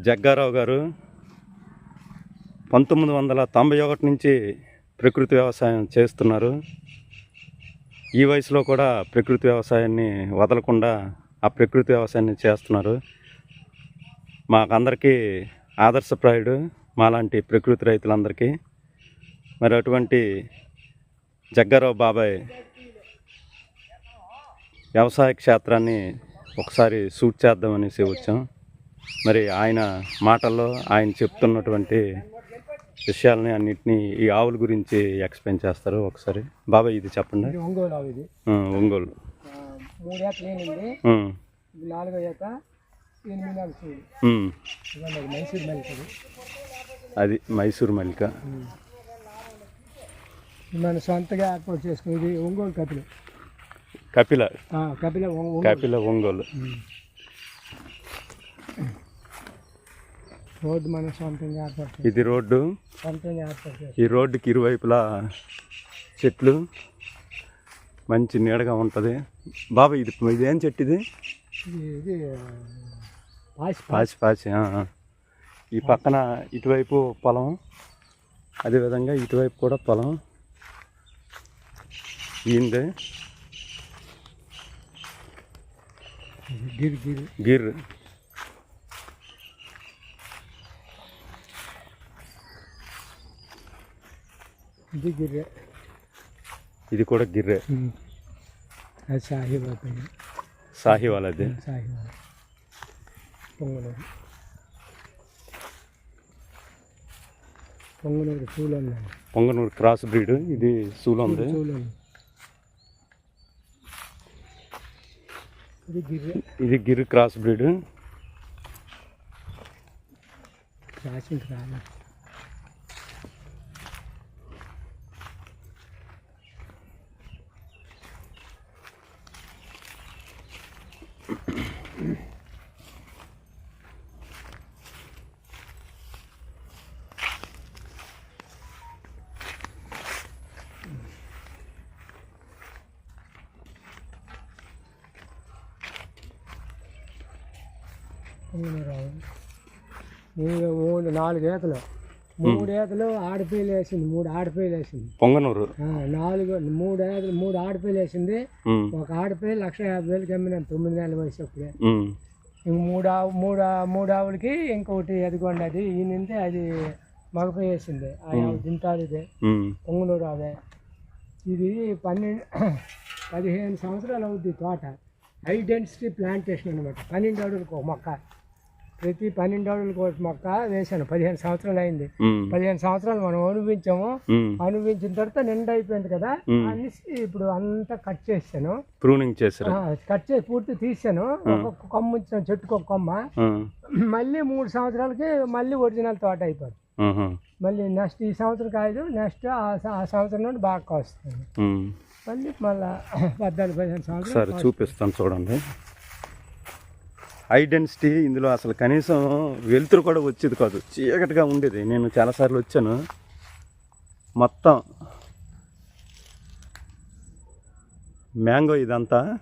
జగ్గారావు గారు పంతొమ్మిది వందల తొంభై ఒకటి నుంచి ప్రకృతి వ్యవసాయం చేస్తున్నారు. ఈ వయసులో కూడా ప్రకృతి వ్యవసాయాన్ని వదలకుండా ఆ ప్రకృతి వ్యవసాయాన్ని చేస్తున్నారు. మాకందరికీ ఆదర్శప్రాయుడు మాలాంటి ప్రకృతి రైతులందరికీ. మరి అటువంటి జగ్గారావు బాబాయ్ వ్యవసాయ క్షేత్రాన్ని ఒకసారి సూట్ చేద్దామనేసి వచ్చాం. మరి ఆయన మాటల్లో ఆయన చెప్తున్నటువంటి విషయాలని అన్నిటినీ ఈ ఆవుల గురించి ఎక్స్ప్లెయిన్ చేస్తారు ఒకసారి. బాబాయ్ ఇది చెప్పండి. ఒంగోలు ఆవు ఇది. ఒంగోలు. మూడు ఉమ్, ఇది నాలుగో ఏత ఎనిమిది అది మైసూర్ మెల్క్ అది మైసూర్ మల్లిక. మన సొంతగా ఏర్పాటు చేసుకుని ఇది ఒంగోలు కపిల. కపిల. కపిల కపిల ఒంగోలు. రోడ్డు మన సొంతంగా ఏర్పాటు చేసి ఇది రోడ్డు. సొంతంగా ఏర్పాటు ఈ రోడ్డుకి ఇరువైపులా చెట్లు. మంచి నీడగా ఉంటుంది. బాబా ఇది ఇది చెట్టు ఇది? ఇది పాసి పాచి ఆ. ఈ పక్కన ఇటువైపు పొలం. అదేవిధంగా ఇటువైపు కూడా పొలం. ఈందే గిరి గిరి. గిర్. ఇది గిరి ఇది కూడా గిర్రే. అది సాహివాల్ అది సాహిబాబు పొంగనూరు. పొంగనూరు పూలు ఉన్నాయి పొంగనూరు క్రాస్ బ్రీడ్. ఇది సూలు ఉంది ఇది గిరి ఇది గిర్ క్రాస్ బ్రీడ్. రాసింది రాలే ఆవు. మూడు మూడు నాలుగు ఏతలు మూడు ఆడపిల్లలు వేసింది మూడు ఆడపిల్లలు వేసింది. పొంగనూరు. నాలుగు మూడు ఏతలు మూడు ఆడపిల్లలు వేసింది. ఒక ఆడపిల్ల లక్ష యాభై వేలకి అమ్మినాను తొమ్మిది నెలల వయసు అప్పుడే. మూడు ఆవు మూడు మూడు ఆవులకి ఇంకొకటి ఎదుగుండి అది ఈయనంటే అది మగపై వేసింది. ఆ ఉమ్, పొంగునూరు అవే ఇది పన్నెండు పదిహేను సంవత్సరాలు అవుద్ది తోట. హై డెన్సిటీ ప్లాంటేషన్ అనమాట పన్నెండు అడుగులకు ఒక మొక్క. ప్రతి పన్నెండు అడుగులకు ఒక మొక్క వేసాను పదిహేను సంవత్సరాలు అయింది. పదిహేను సంవత్సరాలు మనం అనుభవించాము. అనుభవించిన తర్వాత నిండా అయిపోయింది కదా. అనేసి ఇప్పుడు అంతా కట్ చేశాను. ప్రూనింగ్ చేశారు. ఆ, కట్ చేసి పూర్తి తీసాను ఒక్కొక్క కొమ్మ ఉంచాను చెట్టుకు ఒక కొమ్మ. మళ్ళీ మూడు సంవత్సరాలకి మళ్ళీ ఒరిజినల్ తోట అయిపోతుంది మళ్ళీ నెక్స్ట్ ఈ సంవత్సరం కాయదు నెక్స్ట్ ఆ సంవత్సరం నుండి బాగా కాస్తుంది. మళ్ళీ మళ్ళీ పద్నాలుగు పదిహేను సంవత్సరాలు చూపిస్తాను చూడండి. హై ఇందులో అసలు కనీసం వెలుతురు కూడా వచ్చేది కాదు. చీకటిగా ఉండేది. నేను చాలాసార్లు వచ్చాను. మొత్తం మ్యాంగో ఇదంతా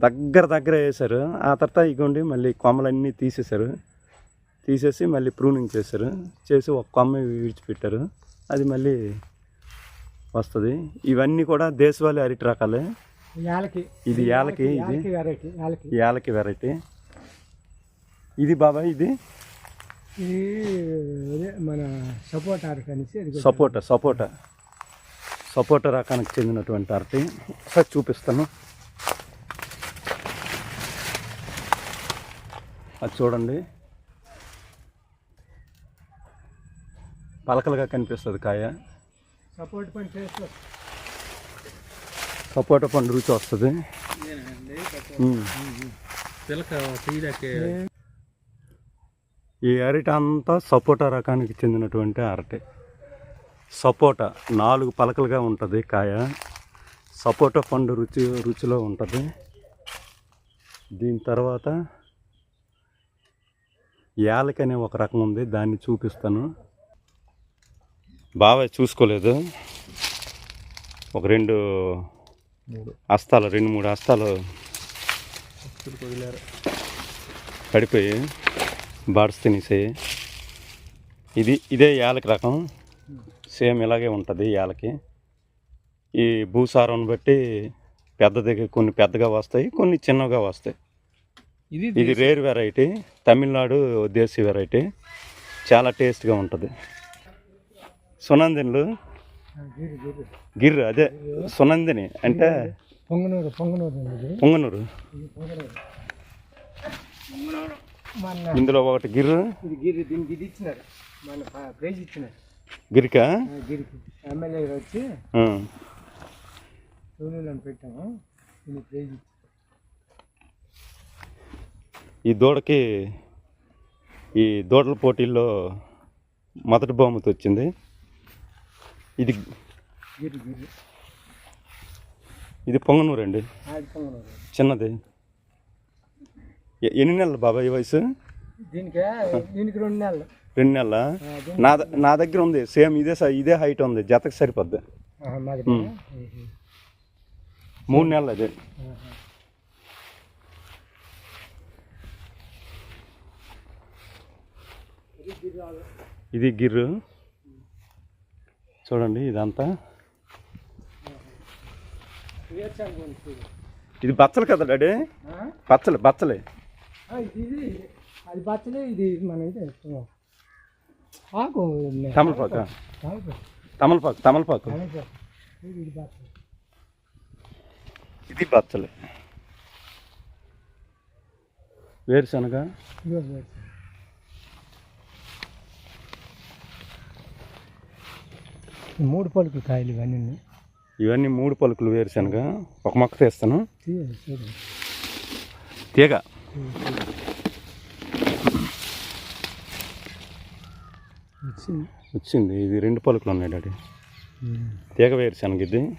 దగ్గర దగ్గర వేశారు. ఆ తర్వాత ఇగోండి మళ్ళీ కొమ్మలన్నీ తీసేశారు. తీసేసి మళ్ళీ ప్రూనింగ్ చేశారు. చేసి ఒక కొమ్మ విడిచిపెట్టారు. అది మళ్ళీ వస్తుంది. ఇవన్నీ కూడా దేశవాళీ అరటి రకాలే. యాలకి. ఇది యాలకి ఇది యాలకి వెరైటీ యాలకి. యాలకి వెరైటీ. ఇది బాబాయ్ ఇది? ఇది మన సపోర్ట్ ఆర్ట్ అనేసి సపోటా సపోటా. సపోటా రకానికి చెందినటువంటి అరటి. ఒకసారి చూపిస్తాను. అది చూడండి. పలకలుగా కనిపిస్తుంది కాయ. సపోర్ట్ పని చేస్తూ సపోటా పండు రుచి వస్తుంది. ఈ అరటి అంతా సపోటా రకానికి చెందినటువంటి అరటి. సపోటా నాలుగు పలకలుగా ఉంటుంది కాయ. సపోటా పండు రుచి రుచిలో ఉంటుంది. దీని తర్వాత యాలకి అనే ఒక రకం ఉంది దాన్ని చూపిస్తాను. బాబాయ్ చూసుకోలేదు. ఒక రెండు హస్తాలు రెండు మూడు హస్తాలు పడిపోయి బర్డ్స్ తినేసాయి ఇది ఇదే యాలకి రకం. సేమ్ ఇలాగే ఉంటుంది యాలకి. ఈ భూసారం బట్టి పెద్దది కొన్ని పెద్దగా వస్తాయి కొన్ని చిన్నగా వస్తాయి. ఇది ఇది rare variety. Tamil Nadu desi variety. చాలా టేస్ట్గా ఉంటుంది. సునందినులు గిర్రు అదే సునందిని. అంటే పొంగనూరు పొంగనూరు పొంగనూరు. ఇందులో ఒకటి గిర్రు. ఇది గిరి దీనికి ఇది ఇచ్చినారు. మన ప్రైజ్ ఇచ్చినారు. గిరిక? గిరికి. ఎమ్మెల్యే వచ్చి పెట్టాము. దీనికి ప్రైజ్ ఈ దూడకి ఈ దూడల పోటీల్లో మొదటి బహుమతి వచ్చింది. ఇది ఇది పొంగనూరు అండి. చిన్నది. ఎన్ని నెలలు బాబాయ్ ఈ వయసు? దీనికి దీనికి రెండు నెలలు. రెండు నెలల? నా నా దగ్గర ఉంది. సేమ్ ఇదే స- ఇదే హైట్ ఉంది. జతకి సరిపోద్ది. మూడు నెలలు అదే. ఇది గిర్రు. చూడండి ఇదంతా. ఇది బచ్చలు కదా డాడీ? బచ్చలే బచ్చలే అది బచ్చలే ఇది మన. ఆకు. తమలపాక. తమలపాకు తమలపాకు ఇది బచ్చలే వేరుశనగ ఇదిగో వేరుశనగ. ఈ మూడు పలుకులు కాయలు ఇవన్నీ ఇవన్నీ మూడు పలుకులు వేరుశనగ. ఒక మొక్క తీస్తాను. తీగ వచ్చింది. వచ్చింది. ఇది రెండు పలుకులు ఉన్నాయి డాడీ. తీగ వేరుశనగ ఇది.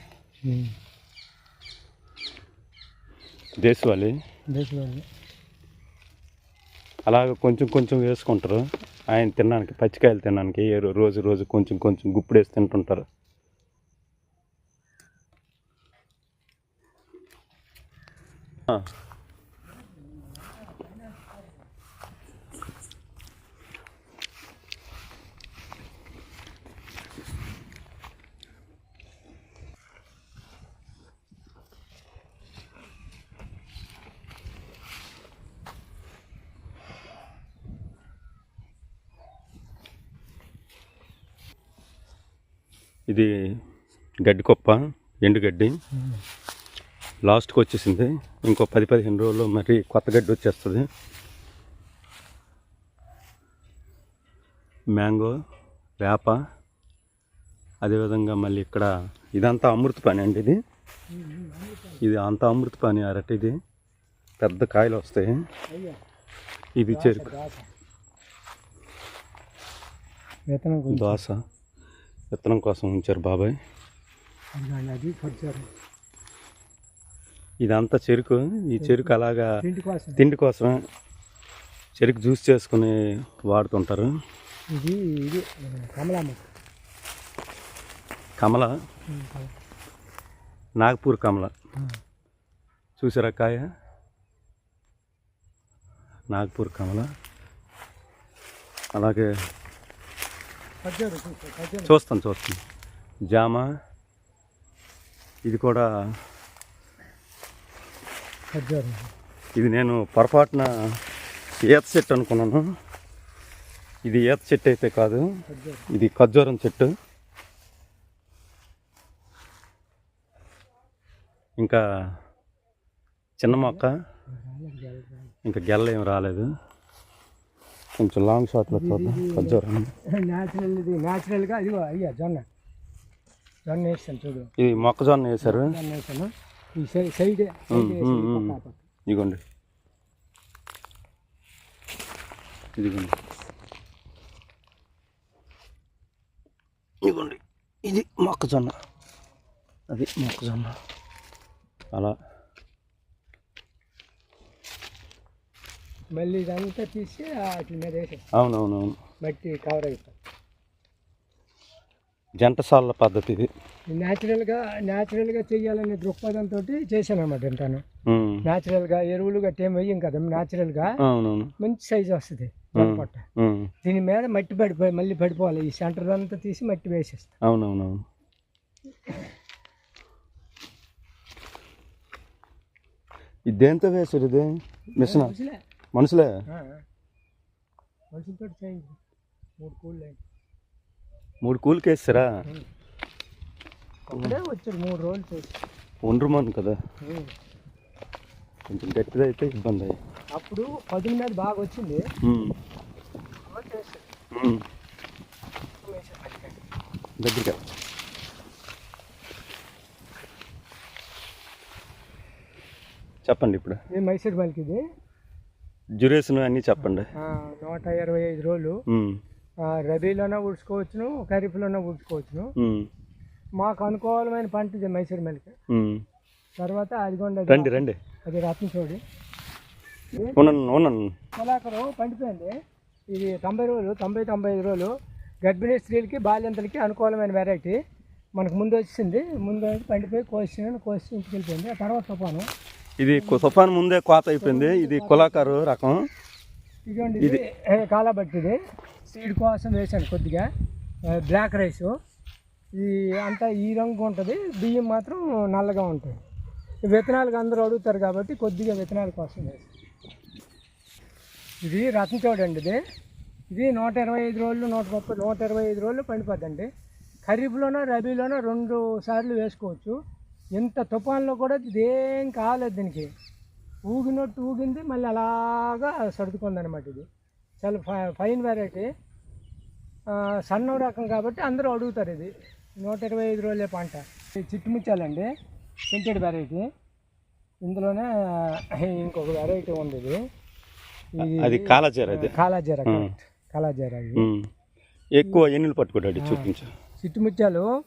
దేశవాళి. దేశవాళి. అలాగ కొంచెం కొంచెం వేసుకుంటారు. ఆయన తినడానికి పచ్చికాయలు తినడానికి ఏ రోజు రోజు కొంచెం కొంచెం గుప్పుడేసి తింటుంటారు Huh. ఇది గడ్డి కుప్ప ఎండుగడ్డి లాస్ట్కి వచ్చేసింది ఇంకో పది పదిహేను రోజుల్లో మరి కొత్త గడ్డి వచ్చేస్తుంది. మ్యాంగో వేప. అదేవిధంగా మళ్ళీ ఇక్కడ ఇదంతా అమృత పని అండి ఇది. ఇది అంతా అమృత పని అరటి ఇది. పెద్ద కాయలు వస్తాయి. ఇది చెరుకు. దాత విత్తనం కోసం ఉంచారు బాబాయ్. అది ఇదంతా చెరుకు. ఈ చెరుకు అలాగా కోసం. తిండి కోసమే చెరుకు జ్యూస్ చేసుకుని వాడుతుంటారు. ఇది ఇది కమల నాగపూర్ కమల. చూసారా కాయ? నాగపూర్ కమల. అలాగే చూస్తాను చూస్తాను. జామ ఇది కూడా ఇది నేను పొరపాటున ఈత చెట్టు అనుకున్నాను. ఇది ఈత చెట్టు అయితే కాదు. ఇది ఖర్జూరం చెట్టు. ఇంకా చిన్న మొక్క. ఇంకా గెల్ల ఏం రాలేదు. కొంచెం లాంగ్ షాట్లో న్యాచురల్ ఇది న్యాచురల్గా అదిగో అయ్యా జొన్న. జొన్న వేస్తాను చూడు. ఇది మొక్కజొన్న వేశారు. జొన్న వేస్తాను. ఈ సైడ్ సైడ్. ఇదిగోండి. ఇదిగోండి. ఇదిగోండి. ఇది మొక్కజొన్న. అది మొక్కజొన్న. అలా. మళ్ళీ ఇదంతా తీసి వాటి మీద అవునవునవును. మట్టి కవర్ అయిపోతుంది. జంట సాళ్ళ పద్ధతి ఇది. న్యాచురల్గా న్యాచురల్గా చేయాలనే దృక్పథంతో చేశాను అనమాట ఉమ్. న్యాచురల్గా ఎరువులు గట్టి ఏం వేయం కదా న్యాచురల్గా మంచి సైజు వస్తుంది. పొట్ట. దీని మీద మట్టి పడిపోయి మళ్ళీ పడిపోవాలి. ఈ సెంటర్ అంతా తీసి మట్టి వేసేస్తాం. అవునవునవును. ఇది దేంతో వేసారు ఇది? మిషన్. మనుషులే. మనుషులతో మూడు కూళ్ళు. మూడు కూలికి వేస్తారా వచ్చాడు మూడు రోజులు చేసి. ఒండ్రమను కదా. కొంచెం గట్టిగా అయితే ఇబ్బంది. అప్పుడు పదుల మీద బాగా వచ్చింది. దగ్గరగా చెప్పండి ఇప్పుడు. ఇది మైసూర్ మల్కి ఇది. డ్యూరేషన్ అన్నీ చెప్పండి. నూట ఇరవై ఐదు రోజులు. రబీలోనే ఉడుచుకోవచ్చును ఖరీఫ్లోనే ఉడుచుకోవచ్చును. మాకు అనుకూలమైన పంట ఇది మైసూర్ మల్కి. తర్వాత అదిగోండి అది రండి రండి. అది రత్న చూడి. పొలాకరు పండిపోయింది. ఇది తొంభై రోజులు తొంభై తొంభై ఐదు రోజులు. గర్భిణీ స్త్రీలకి బాల్యంతలకి అనుకూలమైన వెరైటీ మనకు ముందు వచ్చింది. ముందు పండిపోయి కోసి కోసి ఇంటికి వెళ్ళిపోయింది. ఆ తర్వాత తుఫాను ఇది తుఫాన్ ముందే కోత అయిపోయింది. ఇది కులాకారు రకం. ఇదిగోండి ఇది కాలబట్టిది సీడ్ కోసం వేసాను కొద్దిగా. Black rice. ఇది అంతా ఈ రంగు ఉంటుంది. బియ్యం మాత్రం నల్లగా ఉంటుంది. ఈ విత్తనాలకు అందరూ అడుగుతారు కాబట్టి కొద్దిగా విత్తనాల కోసం వేసాను ఇది రత్న అండి ఇది. ఇది నూట ఇరవై ఐదు రోజులు నూట ముప్పై నూట ఇరవై ఐదు రోజులు పండిపోద్దండి. ఖరీఫ్లోనో రబీలోనో రెండు సార్లు వేసుకోవచ్చు. ఎంత తుఫాన్లో కూడా ఇది కాలేదు దీనికి. ఊగినట్టు ఊగింది మళ్ళీ అలాగా సర్దుకుంది అనమాట ఇది. చాలా ఫై- ఫైన్ వెరైటీ సన్న రకం కాబట్టి అందరూ అడుగుతారు ఇది. నూట ఇరవై ఐదు రోజులే పంట. చిట్టుముచ్చాలండి సింటెడ్ వెరైటీ ఇందులోనే ఇంకొక వెరైటీ ఉంది ఇది. అది కాలజీర కాలాజీరా కాలాజీరా. ఎక్కువ ఎన్నులు పట్టుకోడాడు చూపించు. చిట్టుముత్యాలు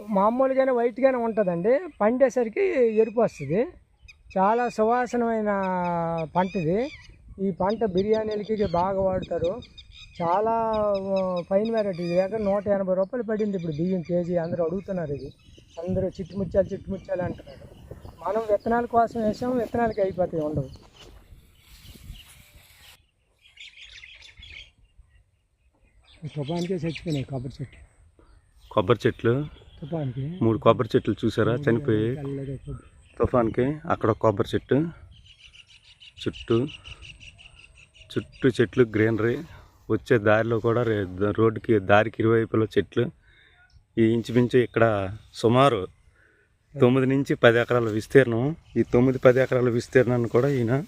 మామూలుగానే వైట్గానే ఉంటుందండి. పండేసరికి ఎరుపు వస్తుంది. చాలా సువాసనమైన పంట ఇది ఈ పంట బిర్యానీలకి బాగా వాడతారు. చాలా ఫైన్ వెరైటీ. ఇది దగ్గర నూట ఎనభై రూపాయలు పడింది ఇప్పుడు బియ్యం కేజీ. అందరూ అడుగుతున్నారు ఇది. అందరూ చిట్టుముత్యాలు చిట్టుముత్యాలు అంటున్నారు. మనం విత్తనాల కోసం వేసాం విత్తనాలకి అయిపోతాయి ఉండవు. తుఫాన్కే చచ్చిపోయినాయి కొబ్బరి చెట్టు కొబ్బరి చెట్లు? మూడు కొబ్బరి చెట్లు చూసారా? చనిపోయి. తుఫాన్కి అక్కడ కొబ్బరి చెట్టు. చుట్టూ చుట్టూ చెట్లు గ్రీనరీ. వచ్చే దారిలో కూడా రే- రోడ్డుకి దారికి ఇరువైపులో చెట్లు. ఈ ఇంచుమించు ఇక్కడ సుమారు తొమ్మిది నుంచి పది ఎకరాల విస్తీర్ణం. ఈ తొమ్మిది పది ఎకరాల విస్తీర్ణాన్ని కూడా ఈయన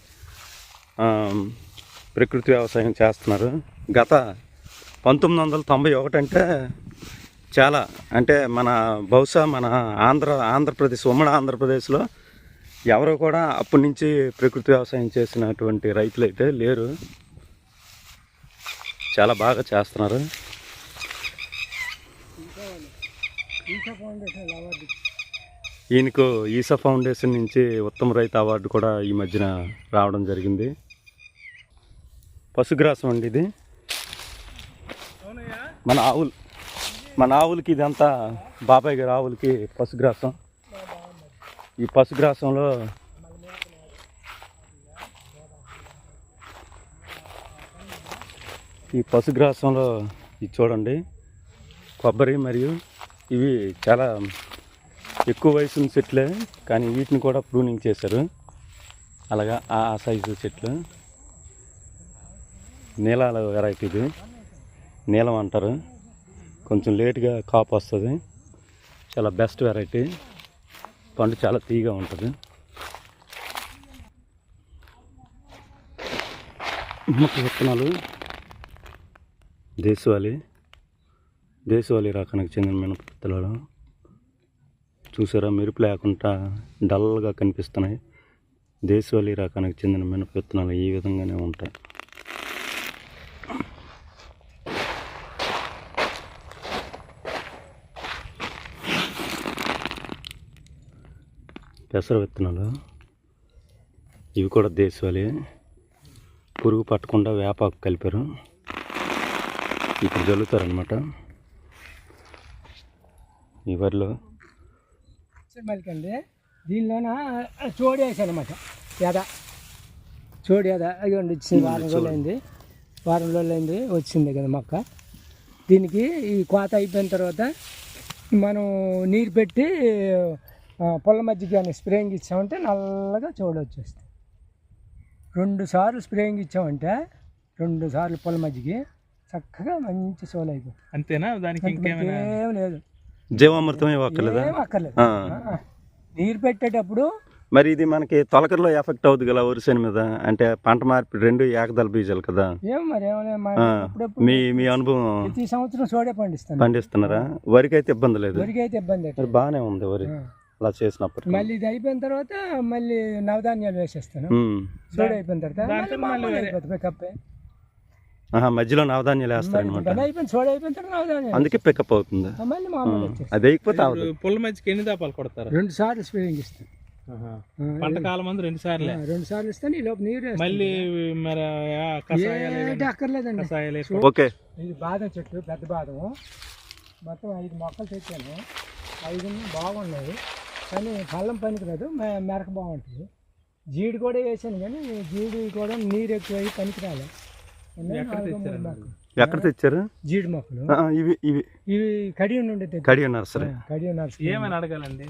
ప్రకృతి వ్యవసాయం చేస్తున్నారు. గత పంతొమ్మిది వందల తొంభై ఒకటి అంటే చాలా. అంటే మన బహుశా మన ఆంధ్ర ఆంధ్రప్రదేశ్ ఉమ్మడి ఆంధ్రప్రదేశ్లో ఎవరు కూడా అప్పటి నుంచి ప్రకృతి వ్యవసాయం చేసినటువంటి రైతులు అయితే లేరు. చాలా బాగా చేస్తున్నారు. ఈశా ఈయనకు ఈసా ఫౌండేషన్ నుంచి ఉత్తమ రైతు అవార్డు కూడా ఈ మధ్యన రావడం జరిగింది. పశుగ్రాసం అండి ఇది. మన ఆవులు. మన ఆవులకి ఇదంతా బాబాయ్ గారి ఆవులకి పశుగ్రాసం. ఈ పశుగ్రాసంలో ఈ పశుగ్రాసంలో ఇది చూడండి కొబ్బరి మరియు ఇవి చాలా ఎక్కువ వయసు చెట్లే కానీ వీటిని కూడా ప్రూనింగ్ చేశారు. అలాగా ఆ ఆ సైజు చెట్లు. నీలాల వెరైటీ ఇది నీలం అంటారు. కొంచెం లేట్గా కాపు వస్తుంది. చాలా బెస్ట్ వెరైటీ. పండు చాలా తీగా ఉంటుంది. మొక్క విత్తనాలు. దేశవాళీ. దేశవాళీ రకానికి చెందిన మినప విత్తనాలు చూసారా మెరుపు లేకుండా డల్గా కనిపిస్తున్నాయి. దేశవాళీ రకానికి చెందిన మినప విత్తనాలు ఈ విధంగానే ఉంటాయి. పెసర విత్తనాలు. ఇవి కూడా దేశవాళీ. పురుగు పట్టకుండా వేపాకు కలిపారు. ఇప్పుడు జల్లుతారనమాట ఈ వరిలో మలికండి దీనిలోన చోడి వేసాను అనమాట ఎద. చోడి ఎద. అదిగోండి వచ్చింది. వారం రోజులు అయింది వారం రోజులు అయింది వచ్చింది కదా మొక్క. దీనికి ఈ కోత అయిపోయిన తర్వాత మనం నీరు పెట్టి ఆ, పొల మధ్యకి కానీ స్ప్రేయింగ్ ఇచ్చామంటే నల్లగా చోడు వచ్చేస్తుంది రెండు సార్లు స్ప్రేయింగ్ ఇచ్చామంటే రెండు సార్లు పొల మధ్యకి చక్కగా మంచి సోలు అయిపోతుంది. అంతేనా? దానికి ఇంకేమైనా? ఏం లేదు జీవామృతం అక్కర్లేదు. నీరు పెట్టేటప్పుడు మరి ఇది మనకి తొలకరిలో ఎఫెక్ట్ అవుతుంది కదా వరిసేను మీద? అంటే పంట మార్పిడి రెండు ఏకదళ బీజాలు కదా? మీ మీ అనుభవం ప్రతి సంవత్సరం సోడే పండిస్తాను పండిస్తున్నారా? వరికి అయితే ఇబ్బంది లేదు. వరికి అయితే ఇబ్బంది బాగానే ఉంది వరి. అలా చేసినప్పుడు. మళ్ళీ ఇది అయిపోయిన తర్వాత మళ్ళీ నవధాన్యాలు వేసేస్తాను. సోడే అయిపోయిన తర్వాత ఆహా, మధ్యలో నవధాన్యాలు తర్వాత నవధాన్యాలు అందుకే పికప్ అవుతుంది? అది ఇప్పుడు పుల్ల మధ్యకి ఎన్ని దాపాలు కొడతారు? రెండు సార్లు స్ప్రేయింగ్ ఇస్తాను. పంట కాలం మందు రెండు సార్లే. ఆ, రెండు సార్లు ఇస్తాను ఈ లోపు నీరు. మళ్ళీ మరి అక్కర్లేదండి. కషాయాలు ఓకే. ఇది బాదం చెట్టు పెద్ద బాదం. మొత్తం ఐదు మొక్కలు తెచ్చాను. ఐదు బాగున్నాయి. కానీ పళ్ళం పనికిరాదు మె- మెరక బాగుంటుంది జీడి కూడా వేసాను కానీ జీడి కూడా నీరు ఎక్కువ అయ్యి మూడు మొక్కలు. ఎక్కడ తెచ్చారు? జీడి మొక్కలు. ఆ, ఇవి ఇవి. ఇవి కడియం నుండి కడియ నర్సరీ. కడియం నర్సరీ. ఏమని అడగాలండి?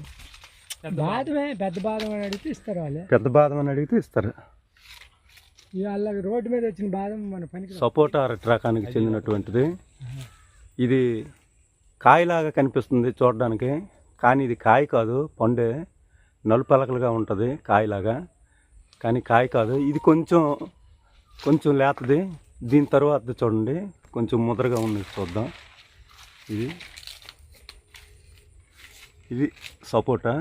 బాదమే పెద్ద బాదం అని అడిగితే ఇస్తారు వాళ్ళే. పెద్ద బాదం అని అడిగితే ఇస్తారు. వాళ్ళ రోడ్డు మీద వచ్చిన బాదం మన పనికి సపోటా అరటి రకానికి చెందినటువంటిది. ఇది కాయలాగా కనిపిస్తుంది చూడడానికి. కానీ ఇది కాయ కాదు పండే నలుపలకలుగా ఉంటుంది కాయలాగా. కానీ కాయ కాదు ఇది కొంచెం కొంచెం లేతది. దీని తర్వాత చూడండి కొంచెం ముద్రగా ఉంది చూద్దాం. ఇది ఇది సపోటా.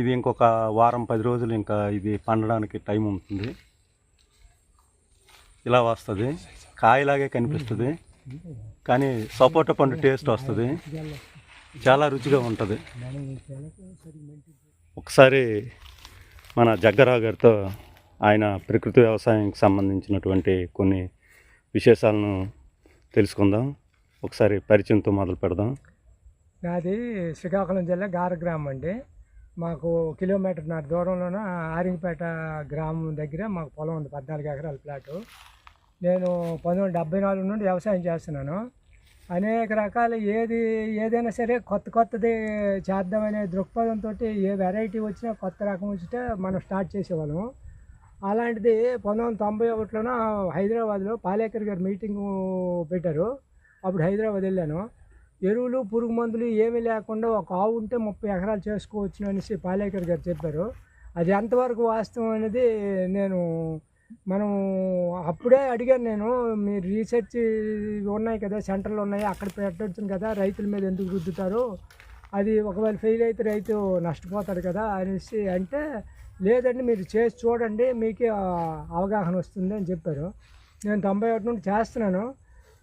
ఇది ఇంకొక వారం పది రోజులు ఇంకా ఇది పండడానికి టైం ఉంటుంది. ఇలా వస్తుంది. కాయలాగే కనిపిస్తుంది. కానీ సపోటా పండు టేస్ట్ వస్తుంది. చాలా రుచిగా ఉంటుంది. ఒకసారి మన జగ్గరావు గారితో ఆయన ప్రకృతి వ్యవసాయానికి సంబంధించినటువంటి కొన్ని విశేషాలను తెలుసుకుందాం. ఒకసారి పరిచయంతో మొదలు పెడదాం. నాది శ్రీకాకుళం జిల్లా గార గ్రామం అండి. మాకు కిలోమీటర్ నాటి దూరంలోన ఆరింగపేట గ్రామం దగ్గర మాకు పొలం ఉంది పద్నాలుగు ఎకరాల ప్లాటు. నేను పంతొమ్మిది డెబ్బై నాలుగు నుండి వ్యవసాయం చేస్తున్నాను. అనేక రకాల ఏది ఏదైనా సరే కొత్త కొత్తది చేద్దామనే దృక్పథంతో ఏ వెరైటీ వచ్చినా కొత్త రకం వచ్చితే మనం స్టార్ట్ చేసేవాళ్ళం. అలాంటిది పంతొమ్మిది వందల తొంభై ఒకటిలోన హైదరాబాద్లో పాలేకర్ గారు మీటింగ్ పెట్టారు. అప్పుడు హైదరాబాద్ వెళ్ళాను. ఎరువులు పురుగు మందులు ఏమీ లేకుండా ఒక ఆవు ఉంటే ముప్పై ఎకరాలు చేసుకోవచ్చు అనేసి పాలేకర్ గారు చెప్పారు. అది ఎంతవరకు వాస్తవం అనేది నేను మనం అప్పుడే అడిగాను నేను మీరు రీసెర్చ్ ఉన్నాయి కదా సెంటర్లు ఉన్నాయి అక్కడ పెట్టొచ్చును కదా రైతుల మీద ఎందుకు రుద్దుతారు? అది ఒకవేళ ఫెయిల్ అయితే రైతు నష్టపోతాడు కదా అనేసి అంటే లేదండి మీరు చేసి చూడండి మీకే అవగాహన వస్తుంది అని చెప్పారు. నేను తొంభై ఒకటి నుండి చేస్తున్నాను.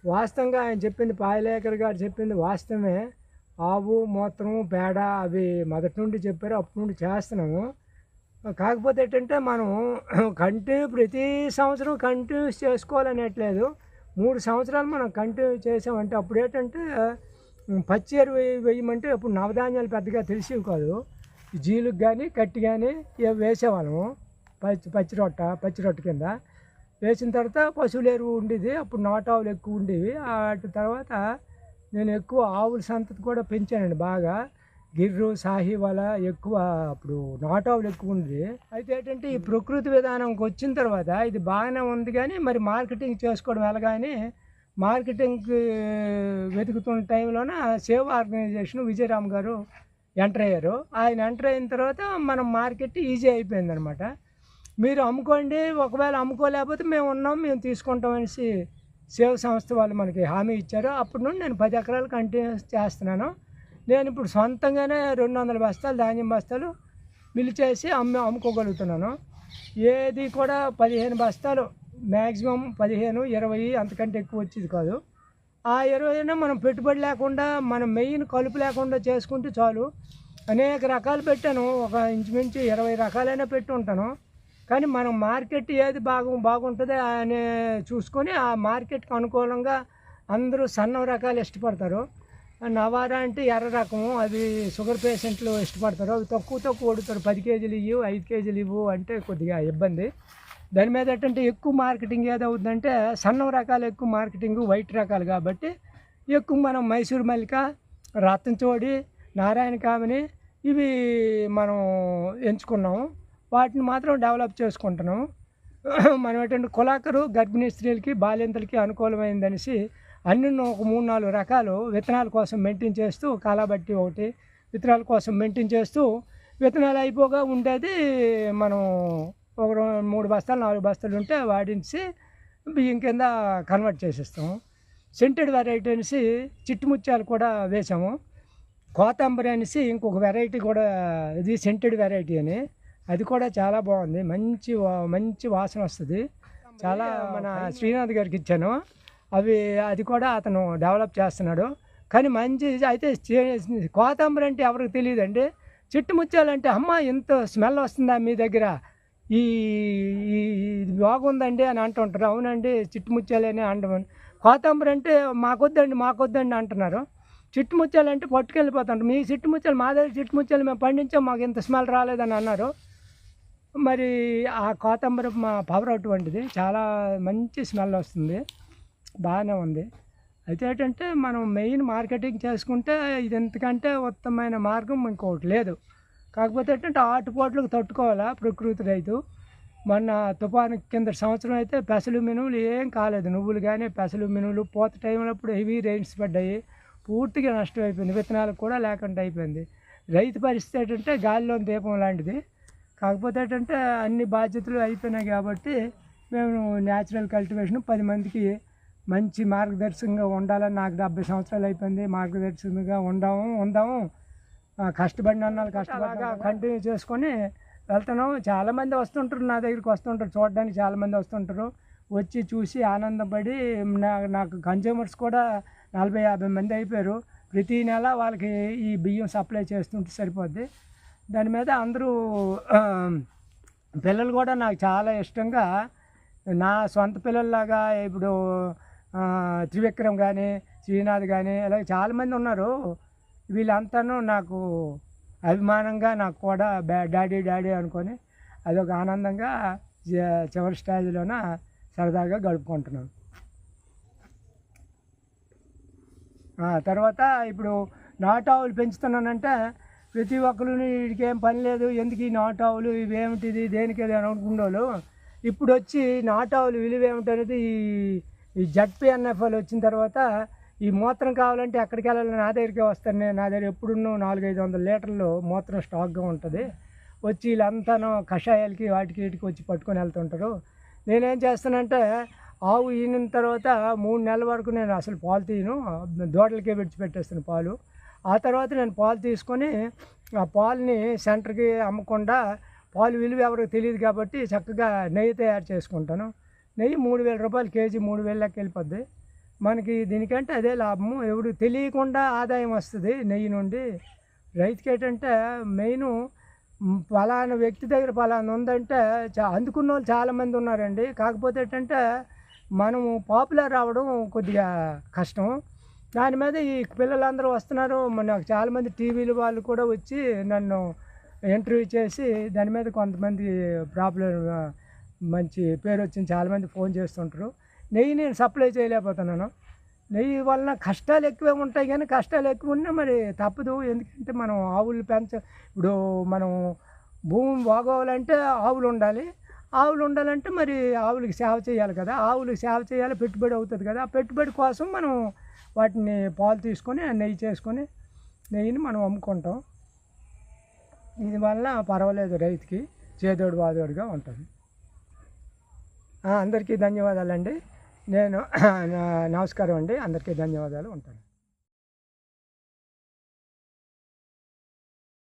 వాస్తవంగా ఆయన చెప్పింది పాయలేకర్ గారు చెప్పింది వాస్తవమే. ఆవు మూత్రము పేడ అవి మొదటి నుండి చెప్పారు అప్పటి నుండి చేస్తున్నాము. కాకపోతే ఏంటంటే మనం కంటిన్యూ ప్రతి సంవత్సరం కంటిన్యూస్ చేసుకోవాలనేట్లేదు. మూడు సంవత్సరాలు మనం కంటిన్యూ చేసామంటే అప్పుడు ఏంటంటే పచ్చి ఎరువు వేయమంటే అప్పుడు నవధాన్యాలు పెద్దగా తెలిసేవి కాదు. జీలుకు కానీ కట్టి కానీ ఇవి వేసేవాళ్ళము. పచ్చి పచ్చి రొట్ట పచ్చి రొట్ట కింద. వేసిన తర్వాత పశువుల ఎరువు ఉండేది. అప్పుడు నాటావులు ఎక్కువ ఉండేవి. వాటి తర్వాత నేను ఎక్కువ ఆవుల సంతతి కూడా పెంచానండి బాగా. గిర్రు సాహివాల ఎక్కువ అప్పుడు నాటావులు ఎక్కువ ఉంది అయితే ఏంటంటే ఈ ప్రకృతి విధానంకి వచ్చిన తర్వాత ఇది బాగానే ఉంది కానీ మరి మార్కెటింగ్ చేసుకోవడం ఎలాగాని మార్కెటింగ్కి వెతుకుతున్న టైంలోన సేవ్ ఆర్గనైజేషన్ విజయరామ్ గారు ఎంటర్ అయ్యారు. ఆయన ఎంటర్ అయిన తర్వాత మనం మార్కెట్ ఈజీ అయిపోయింది అనమాట మీరు అమ్ముకోండి ఒకవేళ అమ్ముకోలేకపోతే మేము ఉన్నాం మేము తీసుకుంటాం అనేసి సేవ్ సంస్థ వాళ్ళు మనకి హామీ ఇచ్చారు. అప్పటి నుండి నేను పది ఎకరాలు కంటిన్యూస్ చేస్తున్నాను. నేను ఇప్పుడు సొంతంగానే రెండు వందల బస్తాలు ధాన్యం బస్తాలు మిల్లు చేసి అమ్మి అమ్ముకోగలుగుతున్నాను. ఏది కూడా పదిహేను బస్తాలు మ్యాక్సిమం పదిహేను ఇరవై అంతకంటే ఎక్కువ వచ్చేది కాదు. ఆ ఇరవైనా మనం పెట్టుబడి లేకుండా మనం మెయిన్ కలుపు లేకుండా చేసుకుంటే చాలు. అనేక రకాలు పెట్టాను. ఒక ఇంచుమించు ఇరవై రకాలైనా పెట్టి ఉంటాను. కానీ మనం మార్కెట్ ఏది బాగు బాగుంటుందో అనే చూసుకొని ఆ మార్కెట్కి అనుకూలంగా అందరూ సన్న రకాలు ఇష్టపడతారు. నవారా అంటే ఎర్ర రకము. అది షుగర్ పేషెంట్లు ఇష్టపడతారు. అవి తక్కువ తక్కువ కొడుతారు పది కేజీలు ఇవ్వు ఐదు కేజీలు ఇవ్వు అంటే కొద్దిగా ఇబ్బంది. దాని మీద ఏంటంటే ఎక్కువ మార్కెటింగ్ ఏదవుతుందంటే సన్నం రకాలు ఎక్కువ మార్కెటింగ్ వైట్ రకాలు కాబట్టి ఎక్కువ మనం మైసూర్ మల్లిక రత్నచోడి నారాయణ కామిని ఇవి మనం ఎంచుకున్నాము. వాటిని మాత్రం డెవలప్ చేసుకుంటున్నాం మనం ఏంటంటే కులాకరు గర్భిణీ స్త్రీలకి బాలింతలకి అనుకూలమైందనేసి అన్ని ఒక మూడు నాలుగు రకాలు విత్తనాల కోసం మెయింటైన్ చేస్తూ కాలాబట్టి ఒకటి విత్తనాల కోసం మెయింటైన్ చేస్తూ విత్తనాలు అయిపోగా ఉండేది మనం ఒక రెండు- మూడు బస్తాలు నాలుగు బస్తాలు ఉంటే వాడించి బియ్యం కింద కన్వర్ట్ చేసేస్తాం సెంటెడ్ వెరైటీ అనేసి చిట్టుముత్యాలు కూడా వేసాము. కోతంబరి అనేసి ఇంకొక వెరైటీ కూడా ఇది సెంటెడ్ వెరైటీ అని. అది కూడా చాలా బాగుంది. మంచి వా- మంచి వాసన వస్తుంది. చాలా మన శ్రీనాథ్ గారికి ఇచ్చాను. అవి అది కూడా అతను డెవలప్ చేస్తున్నాడు. కానీ మంచి అయితే చే- కోతంబరి అంటే ఎవరికి తెలియదండి. చెట్టు ముత్యాలంటే అమ్మ ఇంత స్మెల్ వస్తుందా మీ దగ్గర? ఈ ఈ బాగుందండి అని అంటుంటారు. అవునండి చిట్టు ముత్యాలని అంటామని కోతంబరి అంటే మాకొద్దండి మాకొద్దండి అంటున్నారు. చిట్టు ముత్యాలు అంటే పట్టుకెళ్ళిపోతుంటారు. మీ చిట్టు ముత్యాలు మా దగ్గర చిట్టు ముత్యాలు మేము పండించాం మాకు ఇంత స్మెల్ రాలేదని అన్నారు. మరి ఆ కోతంబరి మా పవర్ అటువంటిది. చాలా మంచి స్మెల్ వస్తుంది. బాగానే ఉంది. అయితే ఏంటంటే మనం మెయిన్ మార్కెటింగ్ చేసుకుంటే ఇది ఎంతకంటే ఉత్తమమైన మార్గం ఇంకొకటి లేదు. కాకపోతే ఏంటంటే ఆటుపోట్లకు తట్టుకోవాలా ప్రకృతి రైతు. మొన్న తుఫాను కింద సంవత్సరం అయితే పెసలు మినువులు ఏం కాలేదు. నువ్వులు కానీ పెసలు మినువులు పూత టైంలో అప్పుడు హెవీ రెయిన్స్ పడ్డాయి. పూర్తిగా నష్టం అయిపోయింది. విత్తనాలకు కూడా లేకుండా అయిపోయింది. రైతు పరిస్థితి ఏంటంటే గాలిలో దీపం లాంటిది. కాకపోతే ఏంటంటే అన్ని బాధ్యతలు అయిపోయినాయి కాబట్టి మేము న్యాచురల్ కల్టివేషన్ పది మందికి మంచి మార్గదర్శకంగా ఉండాలని నాకు డెబ్బై సంవత్సరాలు అయిపోయింది. మార్గదర్శకంగా ఉందాము ఉందాము. కష్టపడిన అన్నాళ్ళు కష్టపడగా కంటిన్యూ చేసుకొని వెళ్తున్నాం చాలామంది వస్తుంటారు నా దగ్గరికి వస్తుంటారు. చూడడానికి చాలామంది వస్తుంటారు. వచ్చి చూసి ఆనందపడి నా నాకు కన్జ్యూమర్స్ కూడా నలభై యాభై మంది అయిపోయారు. ప్రతి నెల వాళ్ళకి ఈ బియ్యం సప్లై చేస్తుంటే సరిపోద్ది. దాని మీద అందరూ పిల్లలు కూడా నాకు చాలా ఇష్టంగా నా సొంత పిల్లల్లాగా ఇప్పుడు త్రివిక్రమ్ కానీ శ్రీనాథ్ కానీ అలాగే చాలామంది ఉన్నారు. వీళ్ళంతాను నాకు అభిమానంగా నాకు కూడా బ్యా- డాడీ డాడీ అనుకొని అదొక ఆనందంగా చివరి స్టేజ్లోన సరదాగా గడుపుకుంటున్నాను తర్వాత ఇప్పుడు నాటావులు పెంచుతున్నానంటే ప్రతి ఒక్కరు వీడికేం పని లేదు. ఎందుకు ఈ నాటావులు ఇవేమిటిది? దేనికి అది అని అనుకునేవాళ్ళు ఇప్పుడు వచ్చి నాటావులు విలువ ఏమిటనేది ఈ ఈ జడ్పిఎన్ఎఫ్ఎల్ వచ్చిన తర్వాత ఈ మూత్రం కావాలంటే ఎక్కడికి వెళ్ళాలి? నా దగ్గరికి వస్తాను నేను నా దగ్గర ఎప్పుడున్నో నాలుగైదు వందల లీటర్లు మూత్రం స్టాక్గా ఉంటుంది. వచ్చి వీళ్ళంతాను కషాయాలకి వాటికి వీటికి వచ్చి పట్టుకొని వెళ్తుంటారు. నేనేం చేస్తానంటే ఆవు ఈనిన తర్వాత మూడు నెలల వరకు నేను అసలు పాలు తీయను. దూడలకే విడిచిపెట్టేస్తాను పాలు. ఆ తర్వాత నేను పాలు తీసుకొని ఆ పాలని సెంటర్కి అమ్మకుండా పాలు విలువ ఎవరికి తెలియదు కాబట్టి చక్కగా నెయ్యి తయారు చేసుకుంటాను. నెయ్యి మూడు వేల రూపాయలు కేజీ మూడు వేలకి వెళ్ళిపోద్ది. మనకి దీనికంటే అదే లాభము. ఎవడు తెలియకుండా ఆదాయం వస్తుంది నెయ్యి నుండి. రైతుకి ఏంటంటే మెయిన్ ఫలానా వ్యక్తి దగ్గర ఫలానా ఉందంటే చా అందుకున్న వాళ్ళు చాలామంది ఉన్నారండి. కాకపోతే ఏంటంటే మనము పాపులర్ అవ్వడం కొద్దిగా కష్టం. దాని మీద ఈ పిల్లలందరూ వస్తున్నారు. మన నాకు చాలామంది టీవీలు వాళ్ళు కూడా వచ్చి నన్ను ఇంటర్వ్యూ చేసి దాని మీద కొంతమంది ప్రాబ్లం మంచి పేరు వచ్చింది చాలామంది ఫోన్ చేస్తుంటారు. నెయ్యి నేను సప్లై చేయలేకపోతున్నాను. నెయ్యి వలన కష్టాలు ఎక్కువే ఉంటాయి కానీ కష్టాలు ఎక్కువ ఉన్నా మరి తప్పదు. ఎందుకంటే మనం ఆవులు పెంచ ఇప్పుడు మనం భూమి బాగోవాలంటే ఆవులు ఉండాలి. ఆవులు ఉండాలంటే మరి ఆవులకి సేవ చేయాలి కదా. ఆవులకి సేవ చేయాలి పెట్టుబడి అవుతుంది కదా. ఆ పెట్టుబడి కోసం మనం వాటిని పాలు తీసుకొని నెయ్యి చేసుకొని నెయ్యిని మనం అమ్ముకుంటాం. ఇది వలన పర్వాలేదు రైతుకి చేదోడు వాదోడుగా ఉంటుంది. అందరికీ ధన్యవాదాలండి. నేను నమస్కారం అండి. అందరికీ ధన్యవాదాలు. ఉంటాను.